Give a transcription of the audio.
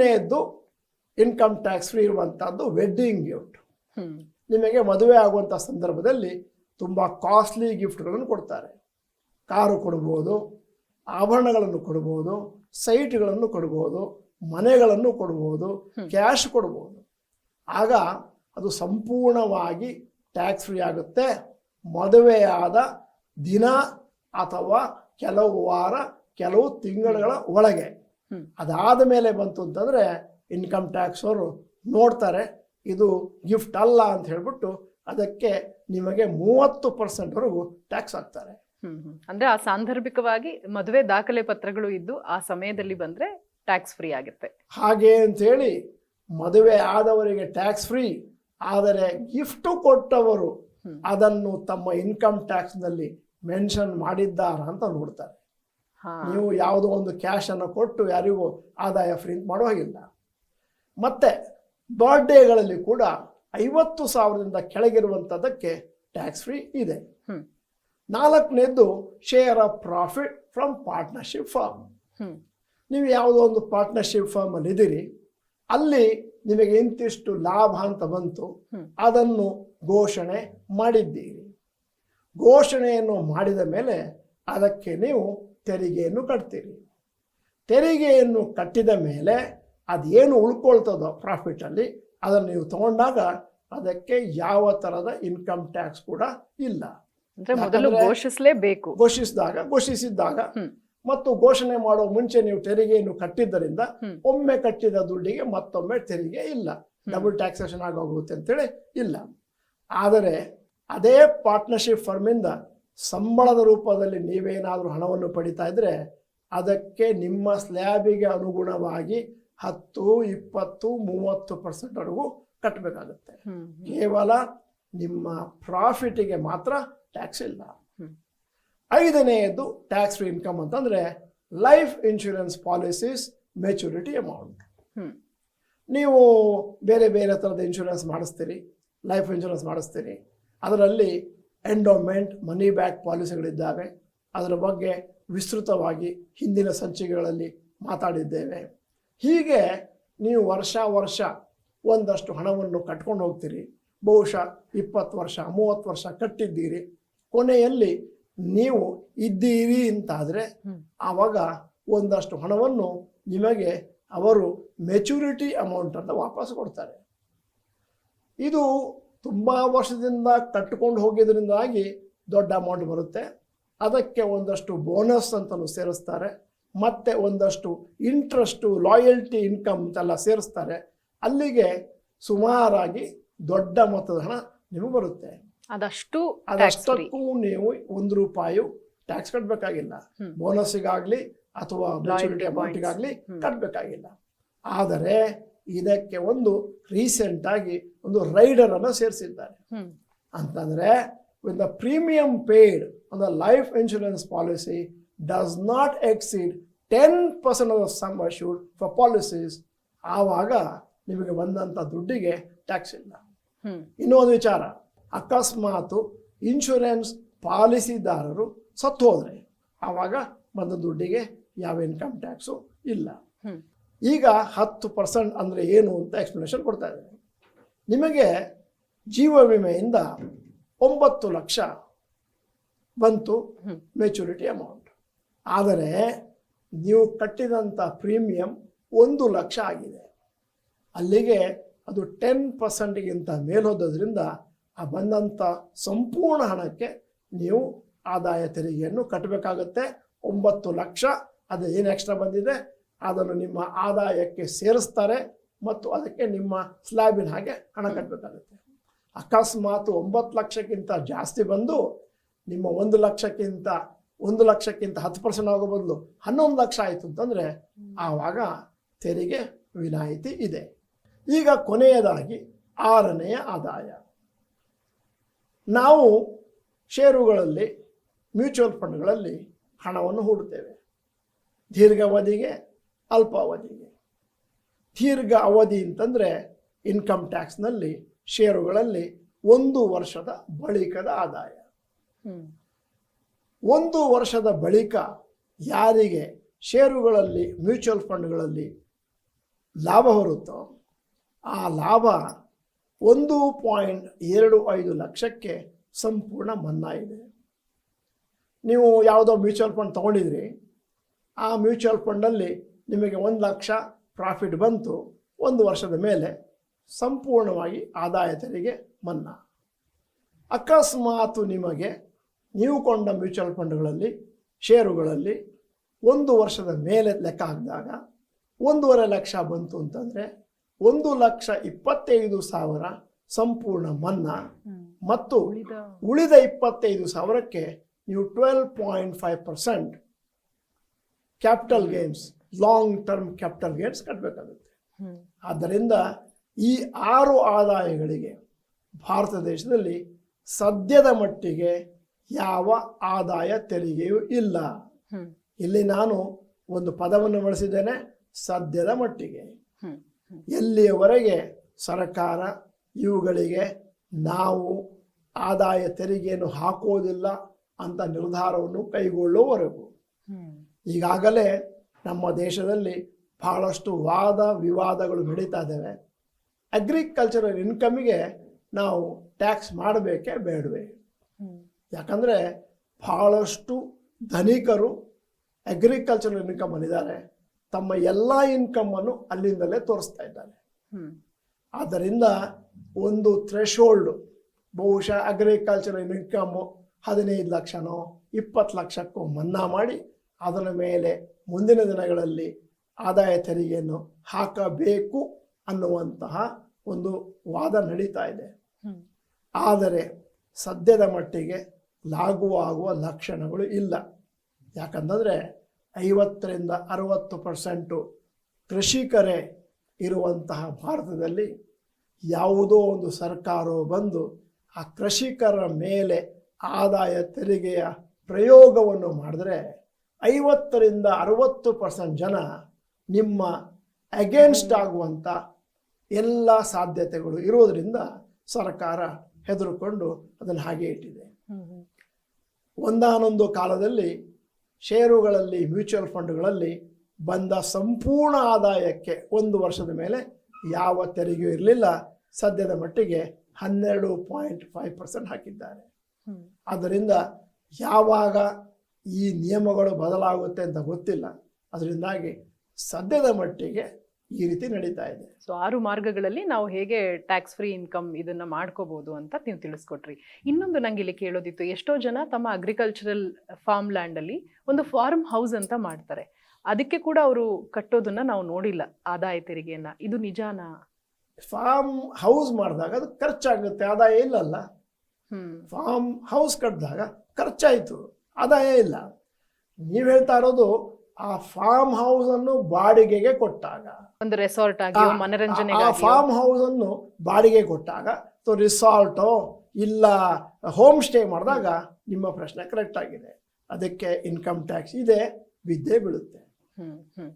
ಮೂರನೆಯದ್ದು income tax free ಇರುವಂಥದ್ದು wedding gift ನಿಮಗೆ ಮದುವೆ ಆಗುವಂಥ ಸಂದರ್ಭದಲ್ಲಿ ತುಂಬ ಕಾಸ್ಟ್ಲಿ ಗಿಫ್ಟ್ಗಳನ್ನು ಕೊಡ್ತಾರೆ. ಕಾರು ಕೊಡ್ಬೋದು ಆಭರಣಗಳನ್ನು ಕೊಡ್ಬೋದು ಸೈಟ್ಗಳನ್ನು ಕೊಡ್ಬೋದು ಮನೆಗಳನ್ನು ಕೊಡ್ಬೋದು ಕ್ಯಾಶ್ ಕೊಡ್ಬೋದು. ಆಗ ಅದು ಸಂಪೂರ್ಣವಾಗಿ ಟ್ಯಾಕ್ಸ್ ಫ್ರೀ ಆಗುತ್ತೆ. ಮದುವೆಯಾದ ದಿನ ಅಥವಾ ಕೆಲವು ವಾರ ಕೆಲವು ತಿಂಗಳುಗಳ ಒಳಗೆ. ಅದಾದ ಮೇಲೆ ಬಂತು ಅಂತಂದರೆ ಇನ್ಕಮ್ ಟ್ಯಾಕ್ಸ್ ಅವರು ನೋಡ್ತಾರೆ ಇದು ಗಿಫ್ಟ್ ಅಲ್ಲ ಅಂತ ಹೇಳ್ಬಿಟ್ಟು ಅದಕ್ಕೆ ನಿಮಗೆ ಮೂವತ್ತು ಪರ್ಸೆಂಟ್ವರೆಗೂ ಟ್ಯಾಕ್ಸ್ ಹಾಕ್ತಾರೆ. ಅಂದ್ರೆ ಆ ಸಾಂದರ್ಭಿಕವಾಗಿ ಮದುವೆ ದಾಖಲೆ ಪತ್ರಗಳು ಇದ್ದು ಆ ಸಮಯದಲ್ಲಿ ಬಂದ್ರೆ ಟ್ಯಾಕ್ಸ್ ಫ್ರೀ ಆಗುತ್ತೆ. ಹಾಗೆ ಅಂತೇಳಿ ಮದುವೆ ಆದವರಿಗೆ ಟ್ಯಾಕ್ಸ್ ಫ್ರೀ ಆದರೆ ಗಿಫ್ಟ್ ಕೊಟ್ಟವರು ಅದನ್ನು ತಮ್ಮ ಇನ್ಕಮ್ ಟ್ಯಾಕ್ಸ್ನಲ್ಲಿ ಮೆನ್ಷನ್ ಮಾಡಿದ್ದಾರ ಅಂತ ನೋಡ್ತಾರೆ. ನೀವು ಯಾವುದೋ ಒಂದು ಕ್ಯಾಶನ್ನು ಕೊಟ್ಟು ಯಾರಿಗೂ ಆದಾಯ ಫ್ರೀ ಮಾಡೋ ಹಾಗಿಲ್ಲ. ಮತ್ತೆ ಬರ್ಡೇಗಳಲ್ಲಿ ಕೂಡ ಐವತ್ತು ಸಾವಿರದಿಂದ ಕೆಳಗಿರುವಂಥದ್ದಕ್ಕೆ ಟ್ಯಾಕ್ಸ್ ಫ್ರೀ ಇದೆ. ನಾಲ್ಕನೇದ್ದು share of profit from partnership firm ನೀವು ಯಾವುದೋ ಒಂದು ಪಾರ್ಟ್ನರ್ಶಿಪ್ ಫಾರ್ಮಲ್ಲಿ ಇದ್ದೀರಿ. ಅಲ್ಲಿ ನಿಮಗೆ ಇಂತಿಷ್ಟು ಲಾಭ ಅಂತ ಬಂತು. ಅದನ್ನು ಘೋಷಣೆ ಮಾಡಿದ್ದೀರಿ. ಘೋಷಣೆಯನ್ನು ಮಾಡಿದ ಮೇಲೆ ಅದಕ್ಕೆ ನೀವು ತೆರಿಗೆಯನ್ನು ಕಟ್ತೀರಿ. ತೆರಿಗೆಯನ್ನು ಕಟ್ಟಿದ ಮೇಲೆ ಅದೇನು ಉಳ್ಕೊಳ್ತದೋ ಪ್ರಾಫಿಟಲ್ಲಿ ಅದನ್ನು ನೀವು ತಗೊಂಡಾಗ ಅದಕ್ಕೆ ಯಾವ ಥರದ ಇನ್ಕಮ್ ಟ್ಯಾಕ್ಸ್ ಕೂಡ ಇಲ್ಲ. ಅಂದ್ರೆ ಮೊದಲು ಘೋಷಿಸಲೇಬೇಕು. ಘೋಷಿಸಿದಾಗ ಘೋಷಿಸಿದ್ದಾಗ ಮತ್ತು ಘೋಷಣೆ ಮಾಡುವ ಮುಂಚೆ ನೀವು ತೆರಿಗೆಯನ್ನು ಕಟ್ಟಿದ್ದರಿಂದ ಒಮ್ಮೆ ಕಟ್ಟಿದ ದುಡ್ಡಿಗೆ ಮತ್ತೊಮ್ಮೆ ತೆರಿಗೆ ಇಲ್ಲ. ಡಬಲ್ ಟ್ಯಾಕ್ಸೇಷನ್ ಆಗೋಗುತ್ತೆ ಅಂತೇಳಿ ಇಲ್ಲ. ಆದರೆ ಅದೇ ಪಾರ್ಟ್ನರ್ಶಿಪ್ ಫರ್ಮಿಂದ ಸಂಬಳದ ರೂಪದಲ್ಲಿ ನೀವೇನಾದರೂ ಹಣವನ್ನು ಪಡಿತಾ ಇದ್ದರೆ ಅದಕ್ಕೆ ನಿಮ್ಮ ಸ್ಲ್ಯಾಬಿಗೆ ಅನುಗುಣವಾಗಿ ಹತ್ತು ಇಪ್ಪತ್ತು ಮೂವತ್ತು ಪರ್ಸೆಂಟ್ವರೆಗೂ ಕಟ್ಟಬೇಕಾಗುತ್ತೆ ಕೇವಲ ನಿಮ್ಮ ಪ್ರಾಫಿಟಿಗೆ ಮಾತ್ರ ಟ್ಯಾಕ್ಸ್ ಇಲ್ಲ. ಐದನೆಯದು ಟ್ಯಾಕ್ಸ್ ಫ್ರೀ ಇನ್ಕಮ್ ಅಂತಂದರೆ life insurance policies maturity amount. ನೀವು ಬೇರೆ ಬೇರೆ ಥರದ ಇನ್ಶೂರೆನ್ಸ್ ಮಾಡಿಸ್ತೀರಿ ಲೈಫ್ ಇನ್ಶೂರೆನ್ಸ್ ಮಾಡಿಸ್ತೀರಿ ಅದರಲ್ಲಿ ಎಂಡೋಮೆಂಟ್ ಮನಿ ಬ್ಯಾಕ್ ಪಾಲಿಸಿಗಳಿದ್ದಾವೆ ಅದರ ಬಗ್ಗೆ ವಿಸ್ತೃತವಾಗಿ ಹಿಂದಿನ ಸಂಚಿಕೆಗಳಲ್ಲಿ ಮಾತಾಡಿದ್ದೇವೆ. ಹೀಗೆ ನೀವು ವರ್ಷ ವರ್ಷ ಒಂದಷ್ಟು ಹಣವನ್ನು ಕಟ್ಕೊಂಡು ಹೋಗ್ತೀರಿ. ಬಹುಶಃ ಇಪ್ಪತ್ತು ವರ್ಷ ಮೂವತ್ತು ವರ್ಷ ಕಟ್ಟಿದ್ದೀರಿ. ಕೊನೆಯಲ್ಲಿ ನೀವು ಇದ್ದೀರಿ ಅಂತಾದರೆ. ಆವಾಗ ಒಂದಷ್ಟು ಹಣವನ್ನು ನಿಮಗೆ ಅವರು ಮೆಚುರಿಟಿ ಅಮೌಂಟನ್ನು ವಾಪಸ್ ಕೊಡ್ತಾರೆ. ಇದು ತುಂಬ ವರ್ಷದಿಂದ ಕಟ್ಟಿಕೊಂಡು ಹೋಗಿದ್ರಿಂದಾಗಿ ದೊಡ್ಡ ಅಮೌಂಟ್ ಬರುತ್ತೆ. ಅದಕ್ಕೆ ಒಂದಷ್ಟು ಬೋನಸ್ ಅಂತಲೂ ಸೇರಿಸ್ತಾರೆ. ಮತ್ತೆ ಒಂದಷ್ಟು ಇಂಟ್ರೆಸ್ಟು ಲಾಯಲ್ಟಿ ಇನ್ಕಮ್ ಅಂತೆಲ್ಲ ಸೇರಿಸ್ತಾರೆ. ಅಲ್ಲಿಗೆ ಸುಮಾರಾಗಿ ದೊಡ್ಡ ಮೊತ್ತದ ಹಣ ನಿಮಗೆ ಬರುತ್ತೆ. ಅದಷ್ಟು ಅದಷ್ಟಕ್ಕೂ ನೀವು ಒಂದು ರೂಪಾಯಿ ಟ್ಯಾಕ್ಸ್ ಕಟ್ಟಬೇಕಾಗಿಲ್ಲ. ಬೋನಸ್ಸಿಗಾಗಲಿ ಅಥವಾ ಮೆಚುರಿಟಿ ಅಮೌಂಟಿಗಾಗಲಿ ಕಟ್ಟಬೇಕಾಗಿಲ್ಲ ಆದರೆ ಇದಕ್ಕೆ ಒಂದು ರೀಸೆಂಟ್ ಆಗಿ ಒಂದು ರೈಡರ್ ಅನ್ನು ಸೇರಿಸಿದ್ದಾರೆ. ಅಂತಂದ್ರೆ with the premium paid on the life insurance policy does not exceed ten percent of sum assured for policies ಆವಾಗ ನಿಮಗೆ ಬಂದಂಥ ದುಡ್ಡಿಗೆ ಟ್ಯಾಕ್ಸ್ ಇಲ್ಲ. ಇನ್ನೊಂದು ವಿಚಾರ ಅಕಸ್ಮಾತು ಇನ್ಶೂರೆನ್ಸ್ ಪಾಲಿಸಿದಾರರು ಸತ್ತು ಹೋದರೆ ಆವಾಗ ಬಂದ ದುಡ್ಡಿಗೆ ಯಾವ ಇನ್ಕಮ್ ಟ್ಯಾಕ್ಸು ಇಲ್ಲ. ಈಗ ಹತ್ತು ಪರ್ಸೆಂಟ್ ಅಂದರೆ ಏನು ಅಂತ ಎಕ್ಸ್ಪ್ಲನೇಷನ್ ಕೊಡ್ತಾ ಇದ್ದಾರೆ ನಿಮಗೆ ಜೀವ ವಿಮೆಯಿಂದ ಒಂಬತ್ತು ಲಕ್ಷ ಬಂತು. ಮೆಚುರಿಟಿ ಅಮೌಂಟ್ ಆದರೆ ನೀವು ಕಟ್ಟಿದಂಥ ಪ್ರೀಮಿಯಂ ಒಂದು ಲಕ್ಷ ಆಗಿದೆ. ಅಲ್ಲಿಗೆ ಅದು ಟೆನ್ ಪರ್ಸೆಂಟ್ಗಿಂತ ಮೇಲೋದ್ರಿಂದ ಆ ಬಂದಂಥ ಸಂಪೂರ್ಣ ಹಣಕ್ಕೆ ನೀವು ಆದಾಯ ತೆರಿಗೆಯನ್ನು ಕಟ್ಟಬೇಕಾಗತ್ತೆ. ಒಂಬತ್ತು ಲಕ್ಷ ಅದು ಏನು ಎಕ್ಸ್ಟ್ರಾ ಬಂದಿದೆ? ಅದನ್ನು ನಿಮ್ಮ ಆದಾಯಕ್ಕೆ ಸೇರಿಸ್ತಾರೆ ಮತ್ತು ಅದಕ್ಕೆ ನಿಮ್ಮ ಸ್ಲ್ಯಾಬಿನ ಹಾಗೆ ಹಣ ಕಟ್ಟಬೇಕಾಗುತ್ತೆ. ಅಕಸ್ಮಾತ್ ಒಂಬತ್ತು ಲಕ್ಷಕ್ಕಿಂತ ಜಾಸ್ತಿ ಬಂದು ನಿಮ್ಮ ಒಂದು ಲಕ್ಷಕ್ಕಿಂತ ಒಂದು ಲಕ್ಷಕ್ಕಿಂತ ಹತ್ತು ಪರ್ಸೆಂಟ್ ಆಗೋ ಬದಲು ಹನ್ನೊಂದು ಲಕ್ಷ ಆಯಿತು ಅಂತಂದರೆ ಆವಾಗ ತೆರಿಗೆ ವಿನಾಯಿತಿ ಇದೆ. ಈಗ ಕೊನೆಯದಾಗಿ ಆರನೆಯ ಆದಾಯ. ನಾವು ಷೇರುಗಳಲ್ಲಿ ಮ್ಯೂಚುವಲ್ ಫಂಡ್ಗಳಲ್ಲಿ ಹಣವನ್ನು ಹೂಡುತ್ತೇವೆ. ದೀರ್ಘಾವಧಿಗೆ ಅಲ್ಪಾವಧಿಗೆ. ದೀರ್ಘ ಅವಧಿ ಅಂತಂದರೆ ಇನ್ಕಮ್ ಟ್ಯಾಕ್ಸ್ನಲ್ಲಿ ಷೇರುಗಳಲ್ಲಿ ಒಂದು ವರ್ಷದ ಬಳಿಕದ ಆದಾಯ. ಒಂದು ವರ್ಷದ ಬಳಿಕ ಯಾರಿಗೆ ಷೇರುಗಳಲ್ಲಿ ಮ್ಯೂಚುವಲ್ ಫಂಡ್ಗಳಲ್ಲಿ ಲಾಭ ಬರುತ್ತೋ ಆ ಲಾಭ ಒಂದು ಪಾಯಿಂಟ್ ಎರಡು ಐದು ಲಕ್ಷಕ್ಕೆ ಸಂಪೂರ್ಣ ಮನ್ನಾ ಇದೆ. ನೀವು ಯಾವುದೋ ಮ್ಯೂಚುವಲ್ ಫಂಡ್ ತೊಗೊಂಡಿದ್ರಿ ಆ ಮ್ಯೂಚುವಲ್ ಫಂಡಲ್ಲಿ ನಿಮಗೆ ಒಂದು ಲಕ್ಷ ಪ್ರಾಫಿಟ್ ಬಂತು ಒಂದು ವರ್ಷದ ಮೇಲೆ ಸಂಪೂರ್ಣವಾಗಿ ಆದಾಯ ತೆರಿಗೆ ಮನ್ನಾ. ಅಕಸ್ಮಾತು ನಿಮಗೆ ನೀವು ಕೊಂಡ ಮ್ಯೂಚುವಲ್ ಫಂಡ್ಗಳಲ್ಲಿ ಷೇರುಗಳಲ್ಲಿ ಒಂದು ವರ್ಷದ ಮೇಲೆ ಲೆಕ್ಕ ಹಾಕಿದಾಗ ಒಂದೂವರೆ ಲಕ್ಷ ಬಂತು ಅಂತಂದರೆ ಒಂದು ಲಕ್ಷ ಇಪ್ಪತ್ತೈದು ಸಾವಿರ ಸಂಪೂರ್ಣ ಮನ್ನಾ. ಮತ್ತು ಉಳಿದ ಇಪ್ಪತ್ತೈದು ಸಾವಿರಕ್ಕೆ ನೀವು twelve point five percent capital gains long term capital gains ಕಟ್ಟಬೇಕಾಗುತ್ತೆ ಆದ್ದರಿಂದ ಈ ಆರು ಆದಾಯಗಳಿಗೆ ಭಾರತ ದೇಶದಲ್ಲಿ ಸದ್ಯದ ಮಟ್ಟಿಗೆ ಯಾವ ಆದಾಯ ತೆರಿಗೆಯೂ ಇಲ್ಲ. ಇಲ್ಲಿ ನಾನು ಒಂದು ಪದವನ್ನು ಬಳಸಿದ್ದೇನೆ ಸದ್ಯದ ಮಟ್ಟಿಗೆ. ಎಲ್ಲಿಯವರೆಗೆ ಸರ್ಕಾರ ಇವುಗಳಿಗೆ ನಾವು ಆದಾಯ ತೆರಿಗೆಯನ್ನು ಹಾಕೋದಿಲ್ಲ ಅಂತ ನಿರ್ಧಾರವನ್ನು ಕೈಗೊಳ್ಳುವವರೆಗೂ. ಈಗಾಗಲೇ ನಮ್ಮ ದೇಶದಲ್ಲಿ ಬಹಳಷ್ಟು ವಾದ ವಿವಾದಗಳು ನಡೀತಾ ಇದ್ದಾವೆ. ಅಗ್ರಿಕಲ್ಚರಲ್ ಇನ್ಕಮಿಗೆ ನಾವು ಟ್ಯಾಕ್ಸ್ ಮಾಡಬೇಕೇ ಬೇಡವೆ. ಯಾಕಂದರೆ ಬಹಳಷ್ಟು ಧನಿಕರು ಅಗ್ರಿಕಲ್ಚರಲ್ ಇನ್ಕಮ್ ಅಲ್ಲಿದ್ದಾರೆ ತಮ್ಮ ಎಲ್ಲ ಇನ್ಕಮನ್ನು ಅಲ್ಲಿಂದಲೇ ತೋರಿಸ್ತಾ ಇದ್ದಾರೆ. ಆದ್ದರಿಂದ ಒಂದು ಥ್ರೆಶೋಲ್ಡ್ ಬಹುಶಃ ಅಗ್ರಿಕಲ್ಚರಲ್ ಇನ್ಕಮ್ಮು ಹದಿನೈದು ಲಕ್ಷನೋ ಇಪ್ಪತ್ತು ಲಕ್ಷಕ್ಕೂ ಮನ್ನಾ ಮಾಡಿ ಅದರ ಮೇಲೆ ಮುಂದಿನ ದಿನಗಳಲ್ಲಿ ಆದಾಯ ತೆರಿಗೆಯನ್ನು ಹಾಕಬೇಕು ಅನ್ನುವಂತಹ ಒಂದು ವಾದ ನಡೀತಾ ಇದೆ. ಆದರೆ ಸದ್ಯದ ಮಟ್ಟಿಗೆ ಲಾಗುವಾಗುವ ಲಕ್ಷಣಗಳು ಇಲ್ಲ. ಯಾಕಂತಂದರೆ ಐವತ್ತರಿಂದ ಅರವತ್ತು ಪರ್ಸೆಂಟು ಕೃಷಿಕರೇ ಇರುವಂತಹ ಭಾರತದಲ್ಲಿ ಯಾವುದೋ ಒಂದು ಸರ್ಕಾರವು ಬಂದು ಆ ಕೃಷಿಕರ ಮೇಲೆ ಆದಾಯ ತೆರಿಗೆಯ ಪ್ರಯೋಗವನ್ನು ಮಾಡಿದ್ರೆ ಐವತ್ತರಿಂದ ಅರವತ್ತು ಪರ್ಸೆಂಟ್ ಜನ ನಿಮ್ಮ ಅಗೇನ್ಸ್ಟ್ ಆಗುವಂಥ ಎಲ್ಲ ಸಾಧ್ಯತೆಗಳು ಇರೋದರಿಂದ ಸರ್ಕಾರ ಹೆದರುಕೊಂಡು ಅದನ್ನು ಹಾಗೆ ಇಟ್ಟಿದೆ. ಒಂದಾನೊಂದು ಕಾಲದಲ್ಲಿ ಷೇರುಗಳಲ್ಲಿ ಮ್ಯೂಚುವಲ್ ಫಂಡ್ಗಳಲ್ಲಿ ಬಂದ ಸಂಪೂರ್ಣ ಆದಾಯಕ್ಕೆ ಒಂದು ವರ್ಷದ ಮೇಲೆ ಯಾವ ತೆರಿಗೆಯೂ ಇರಲಿಲ್ಲ. ಸದ್ಯದ ಮಟ್ಟಿಗೆ ಹನ್ನೆರಡು ಪಾಯಿಂಟ್ ಫೈವ್ ಪರ್ಸೆಂಟ್ ಹಾಕಿದ್ದಾರೆ. ಆದ್ದರಿಂದ ಯಾವಾಗ ಈ ನಿಯಮಗಳು ಬದಲಾಗುತ್ತೆ ಅಂತ ಗೊತ್ತಿಲ್ಲ. ಅದರಿಂದಾಗಿ ಸದ್ಯದ ಮಟ್ಟಿಗೆ ಈ ರೀತಿ ನಡೀತಾ ಇದೆ. ಸೊ ಆರು ಮಾರ್ಗಗಳಲ್ಲಿ ನಾವು ಹೇಗೆ ಟ್ಯಾಕ್ಸ್ ಫ್ರೀ ಇನ್ಕಮ್ ಇದನ್ನು ಮಾಡ್ಕೋಬಹುದು ಅಂತ ನೀವು ತಿಳಿಸ್ಕೊಟ್ರಿ. ಇನ್ನೊಂದು ನಂಗೆ ಇಲ್ಲಿ ಕೇಳೋದಿತ್ತು ಎಷ್ಟೋ ಜನ ತಮ್ಮ ಅಗ್ರಿಕಲ್ಚರಲ್ ಫಾರ್ಮ್ ಲ್ಯಾಂಡಲ್ಲಿ ಒಂದು ಫಾರ್ಮ್ ಹೌಸ್ ಅಂತ ಮಾಡ್ತಾರೆ. ಅದಕ್ಕೆ ಕೂಡ ಅವರು ಕಟ್ಟೋದನ್ನ ನಾವು ನೋಡಿಲ್ಲ ಆದಾಯ ತೆರಿಗೆಯನ್ನ. ಇದು ನಿಜಾನ? ಫಾರ್ಮ್ ಹೌಸ್ ಮಾಡಿದಾಗ ಅದು ಖರ್ಚಾಗುತ್ತೆ ಆದಾಯ ಇಲ್ಲಲ್ಲ. ಫಾರ್ಮ್ ಹೌಸ್ ಕಟ್ಟಿದಾಗ ಖರ್ಚಾಯಿತು. ಆದಾಯ ಇಲ್ಲ. ನೀವು ಹೇಳ್ತಾ ಇರೋದು ಆ ಫಾರ್ಮ್ ಹೌಸ್ ಅನ್ನು ಬಾಡಿಗೆಗೆ ಕೊಟ್ಟಾಗ. ಒಂದು ರೆಸಾರ್ಟ್ ಮನರಂಜನೆ ಆ ಫಾರ್ಮ್ ಹೌಸ್ ಅನ್ನು ಬಾಡಿಗೆ ಕೊಟ್ಟಾಗ ಸೊ ರಿಸಾರ್ಟೋ ಇಲ್ಲ ಹೋಮ್ ಸ್ಟೇ ಮಾಡಿದಾಗ ನಿಮ್ಮ ಪ್ರಶ್ನೆ ಕರೆಕ್ಟ್ ಆಗಿದೆ. ಅದಕ್ಕೆ ಇನ್ಕಮ್ ಟ್ಯಾಕ್ಸ್ ಇದೆ ಬಿದ್ದೇ ಬೀಳುತ್ತೆ. ಹ್ಮ್ ಹ್ಮ್.